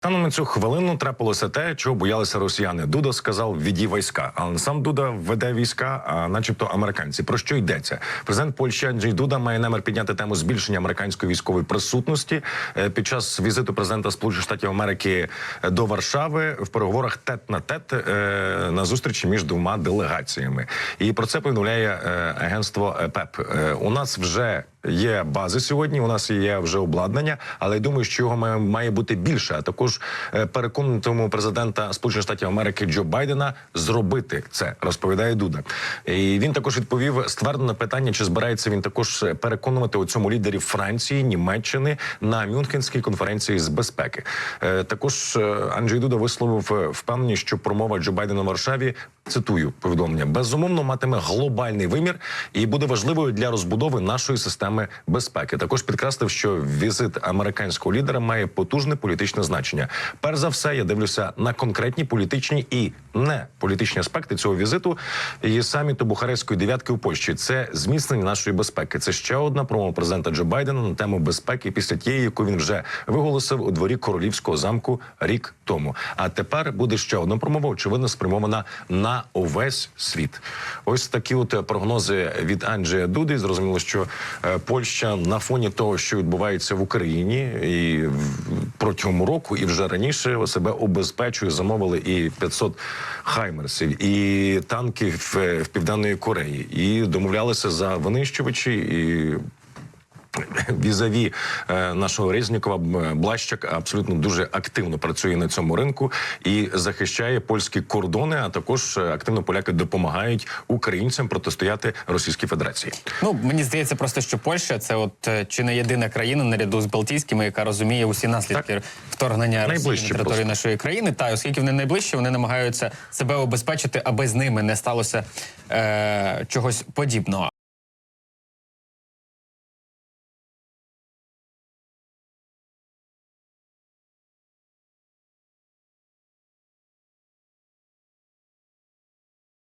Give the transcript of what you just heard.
Станом на цю хвилину трапилося те, чого боялися росіяни. Дуда сказав відій війська, але сам Дуда веде війська, а начебто американці. Про що йдеться? Президент Польщі Анджей Дуда має намір підняти тему збільшення американської військової присутності е, під час візиту президента Сполучених Штатів Америки е, до Варшави в переговорах тет на тет е, на зустрічі між двома делегаціями. І про це повідомляє агентство ПЕП. У нас вже Є бази сьогодні. У нас є вже обладнання, але я думаю, що його має, має бути більше. А також е, переконатиму президента Сполучених Штатів Америки Джо Байдена зробити це, розповідає Дуда. І він також відповів ствердно на питання, чи збирається він також переконувати у цьому лідерів Франції, Німеччини на Мюнхенській конференції з безпеки. Е, Також е, Анджей Дуда висловив впевненість, що промова Джо Байдена в Варшаві цитую повідомлення безумовно матиме глобальний вимір і буде важливою для розбудови нашої системи безпеки. Також підкреслив, що візит американського лідера має потужне політичне значення. Перш за все, я дивлюся на конкретні політичні і не політичні аспекти цього візиту і саміту Бухарестської дев'ятки у Польщі. Це зміцнення нашої безпеки. Це ще одна промова президента Джо Байдена на тему безпеки після тієї, яку він вже виголосив у дворі королівського замку рік тому. А тепер буде ще одна промова, очевидно, спрямована на увесь світ. Ось такі от прогнози від Анджея Дуди. Зрозуміло, що е, Польща на фоні того, що відбувається в Україні, і протягом року, і вже раніше себе обезпечує, замовили і 500 хаймерсів, і танки в, в південної Кореї, і домовлялися за винищувачі і візаві е, нашого Резнікова Б- Блащак абсолютно дуже активно працює на цьому ринку і захищає польські кордони. А також е, активно поляки допомагають українцям протистояти Російській Федерації. Ну мені здається, просто що Польща це от е, чи не єдина країна наряду з Балтійськими, яка розуміє усі наслідки вторгнення Росії на територію просто. нашої країни. Та оскільки вони найближчі, вони намагаються себе обезпечити, аби з ними не сталося е, чогось подібного.